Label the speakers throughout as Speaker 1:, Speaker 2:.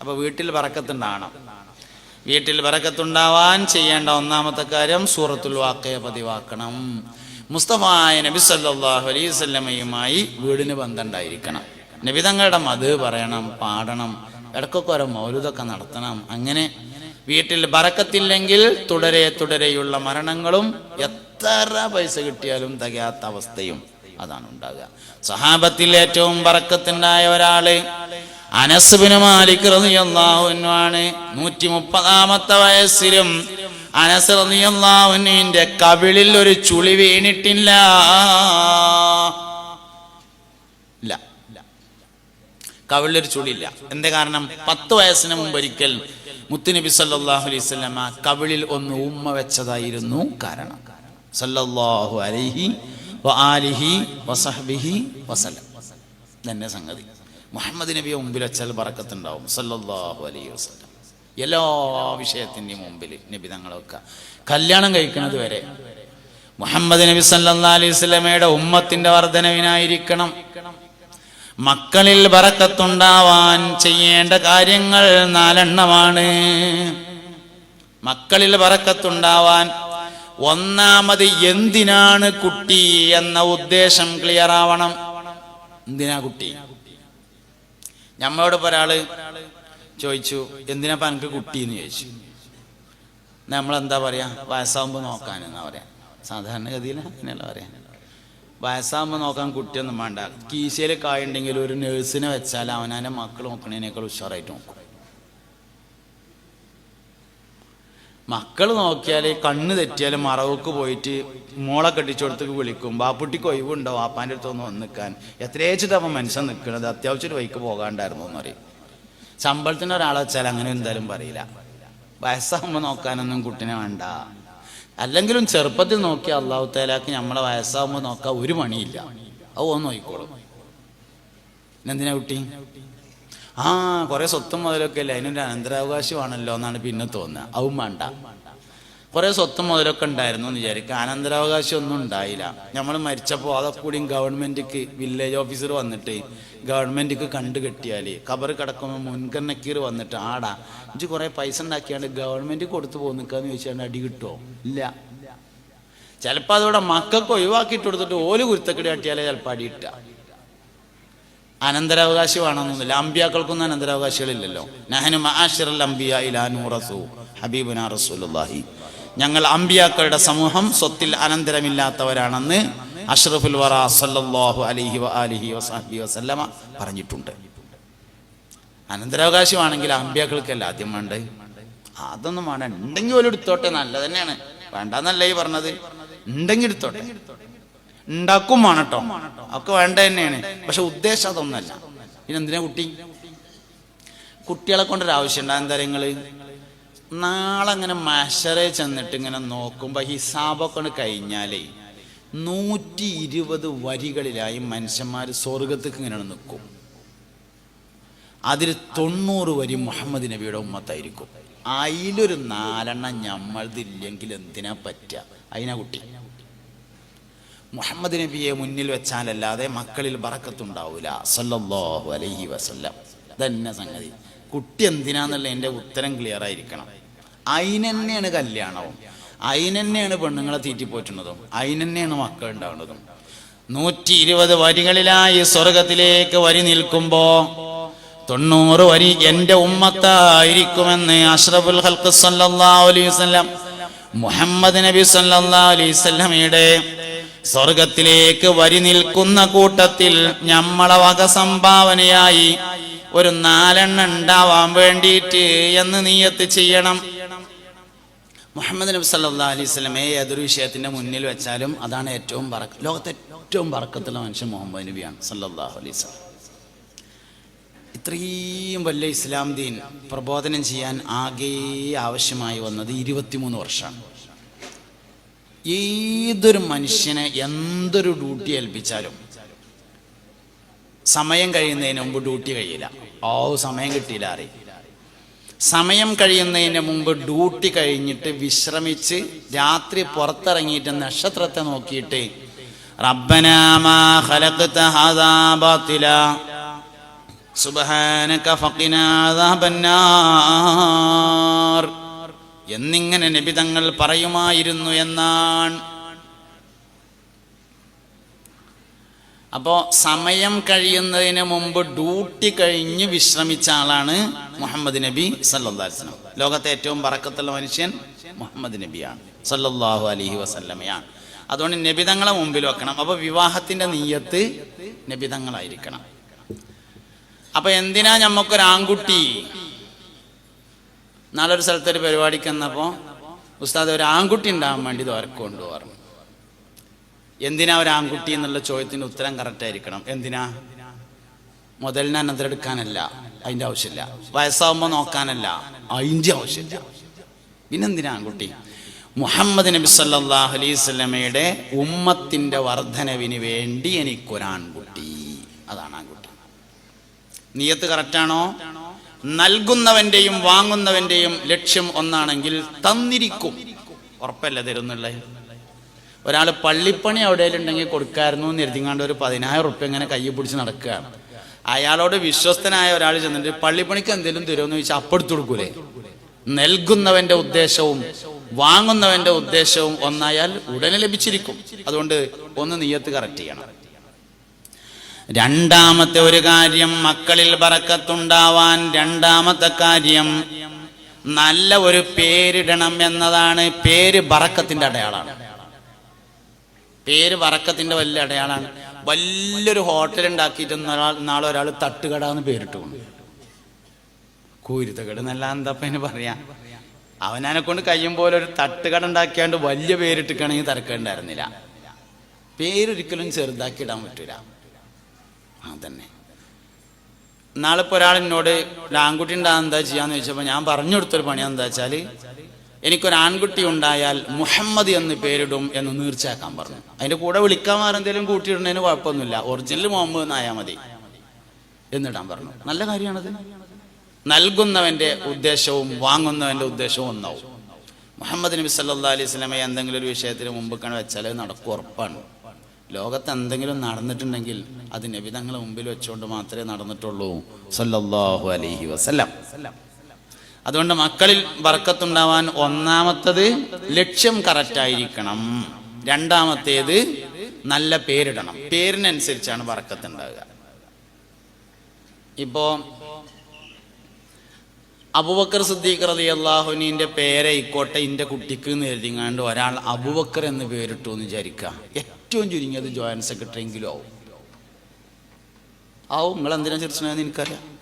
Speaker 1: അപ്പൊ വീട്ടിൽ വറക്കത്തുണ്ടാവണം. വീട്ടിൽ വറക്കത്തുണ്ടാവാൻ ചെയ്യേണ്ട ഒന്നാമത്തെ കാര്യം സൂറത്തുൽ വാക്കയെ പതിവാക്കണം. മുസ്തഫായ നബി സല്ലാഹു അലൈഹി വസല്ലമയുമായി വീടിന് ബന്ധമുണ്ടായിരിക്കണം. നബി തങ്ങളുടെ മത് പറയണം പാടണം ഇടക്കൊക്കെ ഓരോ മൗലുതൊക്കെ നടത്തണം. അങ്ങനെ വീട്ടിൽ ബറക്കത്തില്ലെങ്കിൽ തുടരെ തുടരെയുള്ള മരണങ്ങളും എത്ര പൈസ കിട്ടിയാലും തികയാത്ത അവസ്ഥയും അതാണ് ഉണ്ടാകുക സഹാബത്തിൽ ഏറ്റവും ബറക്കത്തുണ്ടായ ഒരാൾ അനസ്ബിന് മാലിക് റളിയല്ലാഹുവിനാണ് നൂറ്റി മുപ്പതാമത്തെ വയസ്സിലും അനസ് റളിയല്ലാഹുവിന്റെ കവിളിൽ ഒരു ചുളി വീണിട്ടില്ല. ഇല്ല കവിളിലൊരു ചുളിയില്ല. എന്താ കാരണം? പത്ത് വയസ്സിന് മുമ്പ് ഒരിക്കൽ മുത്തുനബി സല്ലല്ലാഹു അലൈഹി വസല്ലമ കവിളിൽ ഒന്ന് ഉമ്മ വെച്ചതായിരുന്നു കാരണം. സല്ലല്ലാഹു അലൈഹി വആലിഹി വസഹ്ബിഹി വസല്ലം. തന്നെ സംഗതി. മുഹമ്മദ് നബിയെ മുമ്പിൽ വെച്ചാൽ ബറക്കത്തുണ്ടാവും. സല്ലല്ലാഹു അലൈഹി വസല്ലം. എല്ലാ വിഷയത്തിന്റെയും മുമ്പിൽ നബി തങ്ങളെ വെക്കുക. കല്യാണം കഴിക്കുന്നത് വരെ മുഹമ്മദ് നബി സല്ലാ അലൈഹി സ്വലമയുടെ ഉമ്മത്തിന്റെ വർധനവിനായിരിക്കണം. മക്കളിൽ ബറക്കത്തുണ്ടാവാൻ ചെയ്യേണ്ട കാര്യങ്ങൾ നാലെണ്ണമാണ്. മക്കളിൽ വറക്കത്തുണ്ടാവാൻ ഒന്നാമത് എന്തിനാണ് കുട്ടി എന്ന ഉദ്ദേശം ക്ലിയർ ആവണം. എന്തിനാ കുട്ടി? നമ്മളോട് ഒരാൾ ചോദിച്ചു എന്തിനാ എനിക്ക് കുട്ടി എന്ന് ചോദിച്ചു? നമ്മളെന്താ പറയാ വയസ്സാവുമ്പോ നോക്കാൻ എന്നാ പറയാ. സാധാരണഗതിയിൽ അങ്ങനെയല്ല പറയാ. വയസ്സാകുമ്പോൾ നോക്കാൻ കുട്ടിയൊന്നും വേണ്ട. കീശയിൽ കായുണ്ടെങ്കിൽ ഒരു നേഴ്സിനെ വെച്ചാൽ അവനവന്റെ മക്കൾ നോക്കണേനേക്കാൾ ഉഷാറായിട്ട് നോക്കും. മക്കൾ നോക്കിയാൽ കണ്ണ് തെറ്റിയാൽ മറവുക്ക് പോയിട്ട് മോളെ കെട്ടിച്ചോടത്തേക്ക് വിളിക്കും. ബാപ്പുട്ടിക്ക് ഒഴിവുണ്ടോ? വാപ്പാന്റെ അടുത്തൊന്ന് വന്ന് നിൽക്കാൻ എത്രയേച്ചിട്ട് അപ്പം മനുഷ്യൻ നിൽക്കുന്നത് അത്യാവശ്യം ഒരു വൈക്ക് പോകാണ്ടായിരുന്നു എന്ന് പറയും. ശമ്പളത്തിന് ഒരാളെ വെച്ചാൽ അങ്ങനെ എന്തായാലും പറയില്ല. വയസ്സാകുമ്പോൾ നോക്കാനൊന്നും കുട്ടിനെ വേണ്ട. അല്ലെങ്കിലും ചെറുപ്പത്തിൽ നോക്കിയ അള്ളാഹു തേലാക്ക് നമ്മളെ വയസ്സാകുമ്പോൾ നോക്കാൻ ഒരു മണിയില്ല അത് ഒന്ന് നോക്കിക്കോളും. എന്തിനാ കുട്ടി? ആ കുറെ സ്വത്തും മുതലൊക്കെ അല്ലേ? അതിനൊരു അനന്തരാവകാശമാണല്ലോ എന്നാണ് പിന്നെ തോന്നുന്നത് അതും വേണ്ട. കുറെ സ്വത്തും മുതലൊക്കെ ഉണ്ടായിരുന്നു എന്ന് വിചാരിക്കുക. അനന്തരാവകാശം ഒന്നും ഉണ്ടായില്ല. നമ്മൾ മരിച്ചപ്പോൾ അതൊക്കെ കൂടിയും ഗവൺമെന്റിക്ക് വില്ലേജ് ഓഫീസർ വന്നിട്ട് ഗവൺമെന്റിക്ക് കണ്ടു കെട്ടിയാൽ കബർ കിടക്കുമ്പോൾ മുൻഗണനക്കീർ വന്നിട്ട് ആടാ ഇഞ്ച് കുറെ പൈസ ഉണ്ടാക്കിയാണ്ട് ഗവൺമെന്റ് കൊടുത്തു പോന്നിക്കാന്ന് ചോദിച്ചാൽ അടി കിട്ടുമോ ഇല്ല. ചിലപ്പോൾ അതോടെ മക്കൾക്ക് ഒഴിവാക്കിയിട്ട് കൊടുത്തിട്ട് ഓൽ കുരുത്തക്കടി കാട്ടിയാലേ ചിലപ്പോൾ അടി കിട്ടുക. അനന്തരാവകാശമാണെന്നൊന്നുമില്ല. അമ്പിയാക്കൾക്കൊന്നും അനന്തരാവകാശികളില്ലല്ലോ. നഹനു മഹാഷിറൽ അംബിയ ഇലാനു റസൂ ഹബീബുന റസൂലുള്ളാഹി. ഞങ്ങൾ അമ്പിയാക്കളുടെ സമൂഹം സ്വത്തിൽ അനന്തരമില്ലാത്തവരാണെന്ന് അഷ്റഫുൽ വറ സല്ലല്ലാഹു അലൈഹി വ ആലിഹി വസഹബി വസല്ലമ പറഞ്ഞിട്ടുണ്ട്. അനന്തരാവകാശമാണെങ്കിൽ അമ്പിയാക്കൾക്കല്ല ആദ്യം വേണ്ടേ അതൊന്നും വേണ്ട. ഉണ്ടെങ്കിൽ പോലും എടുത്തോട്ടെ. നല്ല തന്നെയാണ്. വേണ്ടെന്നല്ല ഈ പറഞ്ഞത്. ഉണ്ടെങ്കിൽ എടുത്തോട്ടെ. ഉണ്ടാക്കും വേണം കേട്ടോ ഒക്കെ വേണ്ട തന്നെയാണ്. പക്ഷെ ഉദ്ദേശം അതൊന്നല്ല. പിന്നെന്തിനാ കുട്ടി? കുട്ടികളെ കൊണ്ടൊരു ആവശ്യമുണ്ട് എന്താ നിങ്ങൾ നാളെ അങ്ങനെ മഷറെ ചെന്നിട്ട് ഇങ്ങനെ നോക്കുമ്പോൾ ഹിസാബൊക്കെ കഴിഞ്ഞാലേ നൂറ്റി ഇരുപത് വരികളിലായി മനുഷ്യന്മാർ സ്വർഗത്തേക്ക് ഇങ്ങനെ നിൽക്കും അതിൽ തൊണ്ണൂറ് വരി മുഹമ്മദ് നബിയുടെ ഉമ്മത്തായിരിക്കും. അതിലൊരു നാലെണ്ണം ഞമ്മളതില്ലെങ്കിൽ എന്തിനാ പറ്റുക അതിനാ കുട്ടി. മുഹമ്മദ് നബിയെ മുന്നിൽ വെച്ചാലല്ലാതെ മക്കളിൽ ബറക്കത്തുണ്ടാവൂല. സല്ലല്ലാഹു അലൈഹി വസല്ലം. തന്നെ സംഗതി. കുട്ടി എന്തിനാന്നുള്ള എന്റെ ഉത്തരം ക്ലിയർ ആയിരിക്കണം. അതിനെന്നെയാണ് കല്യാണവും. അതിനെന്നെയാണ് പെണ്ണുങ്ങളെ തീറ്റിപ്പോറ്റുന്നതും. അതിനെന്നെയാണ് മക്കൾ ഉണ്ടാവുന്നതും. നൂറ്റി ഇരുപത് വരികളിലായി സ്വർഗത്തിലേക്ക് വരി നിൽക്കുമ്പോ തൊണ്ണൂറ് വരി എന്റെ ഉമ്മത്തായിരിക്കുമെന്ന് അഷ്റഫുൽ ഹൽക്ക് സല്ലല്ലാഹു അലൈഹി വസല്ലം മുഹമ്മദ് നബി സല്ലാ അലൈഹി വസല്ലമയുടെ സ്വർഗത്തിലേക്ക് വരി നിൽക്കുന്ന കൂട്ടത്തിൽ ഞമ്മളെ വക സംഭാവനയായി ഒരു നാലെണ്ണ ഉണ്ടാവാൻ വേണ്ടിയിട്ട് എന്ന് നീയത്ത് ചെയ്യണം. മുഹമ്മദ് നബി സല്ലാ അലൈഹി സ്വലമെ ഏതൊരു വിഷയത്തിന്റെ മുന്നിൽ വെച്ചാലും അതാണ് ഏറ്റവും പറക്ക ലോകത്തെ ഏറ്റവും പറക്കത്തുള്ള മനുഷ്യൻ മുഹമ്മദ് നബിയാണ് സല്ലാഹു അലൈഹി ഇത്രയും വലിയ ഇസ്ലാം ദീൻ പ്രബോധനം ചെയ്യാൻ ആകെ ആവശ്യമായി വന്നത് ഇരുപത്തിമൂന്ന് വർഷമാണ്. ഏതൊരു മനുഷ്യനെ എന്തൊരു ഡ്യൂട്ടി ഏൽപ്പിച്ചാലും സമയം കഴിയുന്നതിന് മുമ്പ് ഡ്യൂട്ടി കഴിയില്ല. ഓ സമയം കിട്ടിയില്ല അറിയും. സമയം കഴിയുന്നതിന് മുമ്പ് ഡ്യൂട്ടി കഴിഞ്ഞിട്ട് വിശ്രമിച്ച് രാത്രി പുറത്തിറങ്ങിയിട്ട് നക്ഷത്രത്തെ നോക്കിയിട്ട് സുബ്ഹാനക ഫഖിനാ എന്നിങ്ങനെ നിബിതങ്ങൾ പറയുമായിരുന്നു എന്നാണ്. അപ്പോൾ സമയം കഴിയുന്നതിന് മുമ്പ് ഡ്യൂട്ടി കഴിഞ്ഞ് വിശ്രമിച്ച ആളാണ് മുഹമ്മദ് നബി സല്ലാസ്ലം ലോകത്തെ ഏറ്റവും പറക്കത്തുള്ള മനുഷ്യൻ മുഹമ്മദ് നബിയാണ്. സല്ലാഹു അലഹി വസല്ലമയാണ്. അതുകൊണ്ട് നബിതങ്ങളെ മുമ്പിൽ വെക്കണം. അപ്പോൾ വിവാഹത്തിന്റെ നീയത്ത് നബിതങ്ങളായിരിക്കണം അപ്പൊ എന്തിനാ ഞമ്മക്കൊരു ആൺകുട്ടി സ്ഥലത്തൊരു പരിപാടിക്ക് വന്നപ്പോ ഉസ്താദ് ഒരു ആൺകുട്ടി ഉണ്ടാകാൻ വേണ്ടി ദ്വാരക്കൊണ്ട് പറഞ്ഞു എന്തിനാ ഒരു ആൺകുട്ടി എന്നുള്ള ചോദ്യത്തിന് ഉത്തരം കറക്റ്റ് ആയിരിക്കണം? എന്തിനാ? മുതലിനെ അനന്തരെടുക്കാനല്ല അതിന്റെ ആവശ്യമില്ല. വയസ്സാവുമ്പോൾ നോക്കാനല്ല അതിന്റെ ആവശ്യമില്ല. പിന്നെന്തിനാ ആൺകുട്ടി? മുഹമ്മദ് നബി സല്ലല്ലാഹു അലൈസ്മയുടെ ഉമ്മത്തിന്റെ വർധനവിന് വേണ്ടി എനിക്കൊരാൺകുട്ടി. അതാണ് ആൺകുട്ടി. നീയത്ത് കറക്റ്റാണോ നൽകുന്നവന്റെയും വാങ്ങുന്നവന്റെയും ലക്ഷ്യം ഒന്നാണെങ്കിൽ തന്നിരിക്കും. ഉറപ്പല്ല തരുന്നുള്ളേ ഒരാൾ പള്ളിപ്പണി എവിടെയുണ്ടെങ്കിൽ കൊടുക്കായിരുന്നു എന്ന് എഴുതിങ്ങാണ്ട് ഒരു പതിനായിരം ഉറുപ്പ് ഇങ്ങനെ കൈ പിടിച്ച് നടക്കുകയാണ് അയാളോട് വിശ്വസ്തനായ ഒരാൾ ചെന്നിട്ട് പള്ളിപ്പണിക്ക് എന്തെങ്കിലും തരുമെന്ന് ചോദിച്ചാൽ അപ്പെടുത്തു കൊടുക്കൂലേ? നൽകുന്നവന്റെ ഉദ്ദേശവും വാങ്ങുന്നവന്റെ ഉദ്ദേശവും ഒന്നായാൽ ഉടനെ ലഭിച്ചിരിക്കും. അതുകൊണ്ട് ഒന്ന് നീയത്ത് കറക്റ്റ് ചെയ്യണം. രണ്ടാമത്തെ ഒരു കാര്യം മക്കളിൽ പറക്കത്തുണ്ടാവാൻ രണ്ടാമത്തെ കാര്യം നല്ല ഒരു പേരിടണം എന്നതാണ് പേര് ബറക്കത്തിന്റെ അടയാളാണ് പേര് വറക്കത്തിന്റെ വലിയ അടയാളാണ് വലിയൊരു ഹോട്ടൽ ഉണ്ടാക്കിയിട്ട് നാളെ ഒരാൾ തട്ടുകട എന്ന് പേരിട്ടു കൊണ്ട് കൂരുത്തകട് എന്നല്ല എന്താ അതിന് പറയാ? അവനെ കൊണ്ട് കഴിയും പോലെ ഒരു തട്ടുകട ഉണ്ടാക്കിയാണ്ട് വലിയ പേരിട്ടിക്കണമെങ്കിൽ തിരക്കേണ്ടായിരുന്നില്ല പേരൊരിക്കലും ചെറുതാക്കി ഇടാൻ പറ്റൂല. അതന്നെ നാളെ ഇപ്പോൾ ഒരാൾ എന്നോട് ആൺകുട്ടി ഉണ്ടാകാൻ എന്താ ചെയ്യാന്ന് ചോദിച്ചപ്പോൾ ഞാൻ പറഞ്ഞു കൊടുത്തൊരു പണി എന്താ വെച്ചാൽ എനിക്കൊരു ആൺകുട്ടി ഉണ്ടായാൽ മുഹമ്മദ് എന്ന് പേരിടും എന്ന് നീർച്ചയാക്കാൻ പറഞ്ഞു. അതിന്റെ കൂടെ വിളിക്കാൻ വേറെ എന്തെങ്കിലും കൂട്ടിയിടുന്നതിന് കുഴപ്പമൊന്നുമില്ല. ഒറിജിനൽ മുഹമ്മദ് എന്നായാൽ മതി. എന്നിടാൻ പറഞ്ഞു. നല്ല കാര്യമാണത്. നൽകുന്നവന്റെ ഉദ്ദേശവും വാങ്ങുന്നവന്റെ ഉദ്ദേശവും ഒന്നാവും. മുഹമ്മദ് നബി സല്ലാ അലൈഹി സ്വലമെ എന്തെങ്കിലും ഒരു വിഷയത്തിന് മുമ്പ് കണ വെച്ചാൽ നടക്കും ഉറപ്പാണ്. ലോകത്ത് എന്തെങ്കിലും നടന്നിട്ടുണ്ടെങ്കിൽ അത് നബിതങ്ങളെ മുമ്പിൽ വെച്ചുകൊണ്ട് മാത്രമേ നടന്നിട്ടുള്ളൂ. സല്ലല്ലാഹു അലൈഹി വസല്ലം. അതുകൊണ്ട് മക്കളിൽ വർക്കത്തുണ്ടാവാൻ ഒന്നാമത്തത് ലക്ഷ്യം കറക്റ്റ് ആയിരിക്കണം. രണ്ടാമത്തേത് നല്ല പേരിടണം. പേരിനനുസരിച്ചാണ് വർക്കത്തുണ്ടാവുക ഇപ്പോ അബുബക്കർ സിദ്ദീഖ് റതി അള്ളാഹുനീന്റെ പേരെ ഇക്കോട്ടെ ഇന്റെ കുട്ടിക്ക് എന്ന് ഒരാൾ അബുബക്കർ എന്ന് പേരിട്ടു എന്ന് വിചാരിക്കുക ഏറ്റവും ചുരുങ്ങിയത് ജോയിന്റ് സെക്രട്ടറി എങ്കിലും ആവും. ആവും. നിങ്ങൾ എന്തിനാ ചിരിച്ചണെന്ന് എനിക്കറിയാം.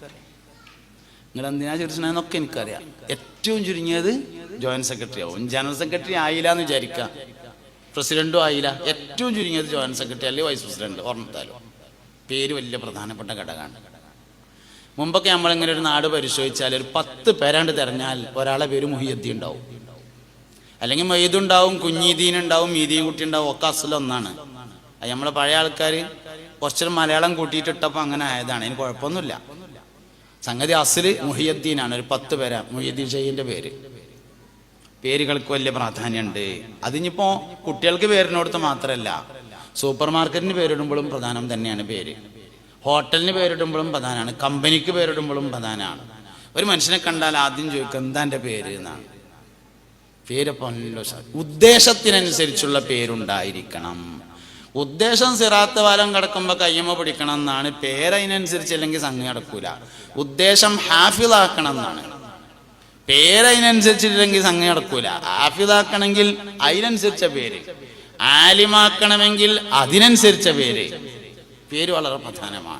Speaker 1: നിങ്ങൾ എന്തിനാ ചിരിച്ചണെന്നൊക്കെ എനിക്കറിയാം. ഏറ്റവും ചുരുങ്ങിയത് ജോയിന്റ് സെക്രട്ടറി ആവും. ജനറൽ സെക്രട്ടറി ആയില്ല എന്ന് വിചാരിക്കുക പ്രസിഡന്റും ആയില്ല. ഏറ്റവും ചുരുങ്ങിയത് ജോയിന്റ് സെക്രട്ടറി അല്ലെങ്കിൽ വൈസ് പ്രസിഡന്റ്? ഓർമ്മത്താലും പേര് വലിയ പ്രധാനപ്പെട്ട ഘടകമാണ്. മുമ്പൊക്കെ നമ്മളിങ്ങനെ ഒരു നാട് പരിശോധിച്ചാൽ ഒരു പത്ത് പേരാണ്ട് തിരഞ്ഞാൽ ഒരാളെ പേര് മുഹിയദ്ദീൻ ഉണ്ടാവും. അല്ലെങ്കിൽ മൈദുണ്ടാവും കുഞ്ഞീദീൻ ഉണ്ടാവും മീദീൻ കുട്ടി ഉണ്ടാവും ഒക്കെ അസലൊന്നാണ് അത് നമ്മളെ പഴയ ആൾക്കാർ കുറച്ചൊരു മലയാളം കൂട്ടിയിട്ടിട്ടപ്പോൾ അങ്ങനെ ആയതാണ്. അതിന് കുഴപ്പമൊന്നുമില്ല. സംഗതി അസൽ മുഹിയദ്ദീനാണ്. ഒരു പത്ത് പേരാ. മുഹിയദ്ദീൻ ഷെയ്യിന്റെ പേര്. പേരുകൾക്ക് വലിയ പ്രാധാന്യമുണ്ട്. അതിനിപ്പോൾ കുട്ടികൾക്ക് പേരിനോടത്ത് മാത്രമല്ല സൂപ്പർ മാർക്കറ്റിന് പേരിടുമ്പോഴും പ്രധാനം തന്നെയാണ് പേര്. ഹോട്ടലിന് പേരിടുമ്പോഴും പ്രധാനമാണ് കമ്പനിക്ക് പേരിടുമ്പോഴും പ്രധാനമാണ് ഒരു മനുഷ്യനെ കണ്ടാൽ ആദ്യം ചോദിക്കും എന്താ എന്റെ പേര്? എന്നാണ്. പേര് പൊന്നല്ലോ സാർ. ഉദ്ദേശത്തിനനുസരിച്ചുള്ള പേരുണ്ടായിരിക്കണം. ഉദ്ദേശം സിറാത്ത വാലം കിടക്കുമ്പോൾ കയ്യമ്മ പിടിക്കണം എന്നാണ്. പേരതിനനുസരിച്ച് അല്ലെങ്കിൽ സംഗതി നടക്കൂല. ഉദ്ദേശം ഹാഫിളാക്കണം എന്നാണ്. പേരതിനനുസരിച്ചില്ലെങ്കിൽ സംഘം നടക്കൂല. ഹാഫിളാക്കണമെങ്കിൽ അതിനനുസരിച്ച പേര്. ആലിമാക്കണമെങ്കിൽ അതിനനുസരിച്ച പേര്. പേര് വളരെ പ്രധാനമാണ്.